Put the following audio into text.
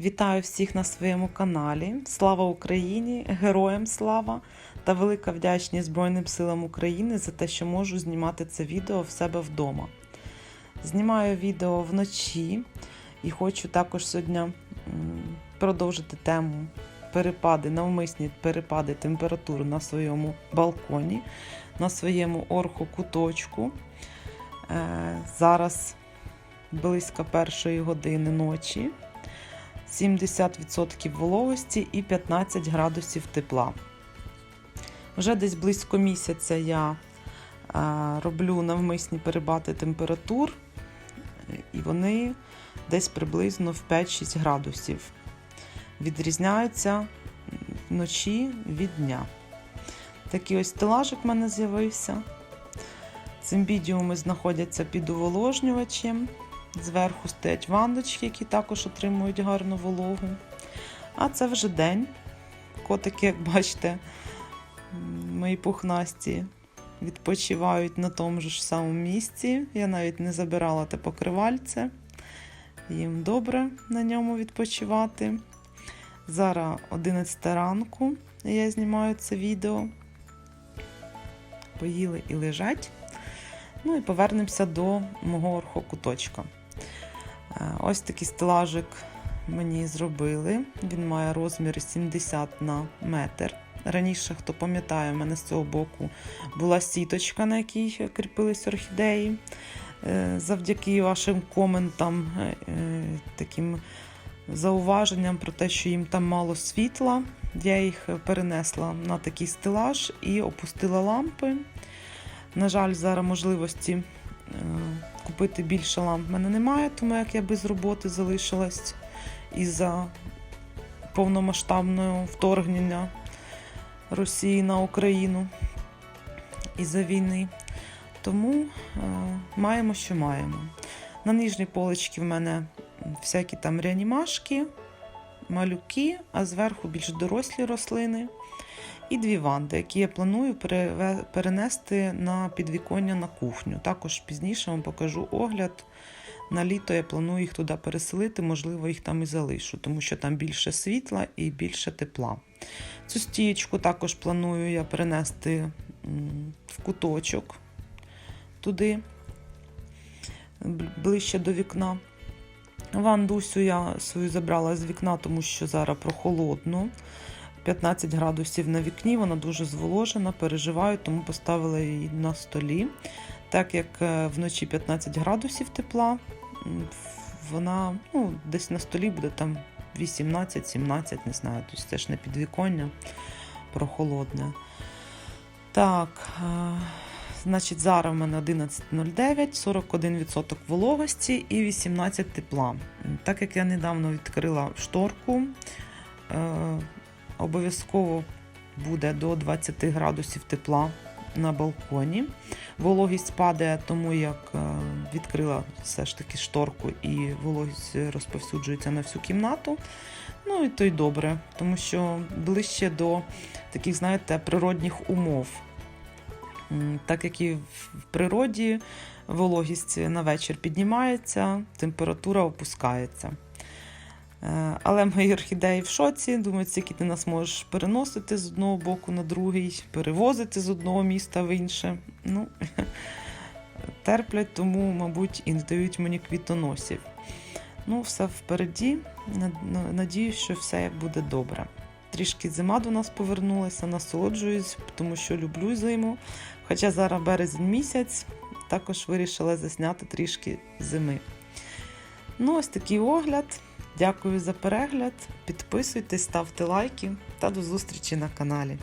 Вітаю всіх на своєму каналі. Слава Україні! Героям слава та велика вдячність Збройним силам України за те, що можу знімати це відео в себе вдома. Знімаю відео вночі і хочу також сьогодні продовжити тему перепади, навмисні перепади температур на своєму балконі, на своєму орхокуточку. Е, Зараз близько першої години ночі. 70% вологості і 15 градусів тепла. Вже десь близько місяця я е, роблю навмисні перебати температур, і вони десь приблизно в 5-6 градусів. Відрізняються вночі від дня. Такий ось стелажик в мене з'явився. Цимбідіуми знаходяться під уволожнювачем. Зверху стоять ванночки, які також отримують гарну вологу. А це вже день. Котики, як бачите, мої пухнасті відпочивають на тому ж самому місці. Я навіть не забирала те покривальце. Їм добре на ньому відпочивати. Зараз 11 ранку я знімаю це відео. Поїли і лежать. Ну і повернемося до мого орхокуточка. Ось такий стелажик мені зробили. Він має розмір 70 на метр. Раніше, хто пам'ятає, у мене з цього боку була сіточка, на якій кріпились орхідеї. Завдяки вашим коментам, таким зауваженням про те, що їм там мало світла, я їх перенесла на такий стелаж і опустила лампи. На жаль, зараз можливості купити більше ламп в мене немає, тому як я без роботи залишилась із-за повномасштабного вторгнення Росії на Україну із-за війни. Тому е, маємо, що маємо. На нижній поличці в мене всякі там реанімашки, малюки, а зверху більш дорослі рослини. І дві ванди, які я планую перенести на підвіконня на кухню. Також пізніше вам покажу огляд. На літо я планую їх туди переселити, можливо, їх там і залишу, тому що там більше світла і більше тепла. Цю стієчку також планую я перенести в куточок туди, ближче до вікна. Вандусю я свою забрала з вікна, тому що зараз прохолодно. 15 градусів на вікні, вона дуже зволожена, переживаю, тому поставила її на столі. Так як вночі 15 градусів тепла, вона ну, десь на столі буде там 18-17, не знаю, тобто це ж не підвіконня прохолодне. Так, значить, зараз в мене 11.09, 41% вологості і 18 тепла. Так як я недавно відкрила шторку, обов'язково буде до 20 градусів тепла на балконі. Вологість падає, тому як відкрила все ж таки шторку і вологість розповсюджується на всю кімнату. Ну і то й добре, тому що ближче до таких, знаєте, природних умов. Так як і в природі вологість на вечір піднімається, температура опускається. Але мої орхідеї в шоці, думають, скільки ти нас можеш переносити з одного боку на другий, перевозити з одного міста в інше. Ну, Терплять, тому, мабуть, і не дають мені квітоносів. Ну, все впереді. Надіюсь, що все буде добре. Трішки зима до нас повернулася, насолоджуюсь, тому що люблю зиму. Хоча зараз березень місяць, також вирішила засняти трішки зими. Ну, ось такий огляд. Дякую за перегляд. Підписуйтесь, ставте лайки та до зустрічі на каналі.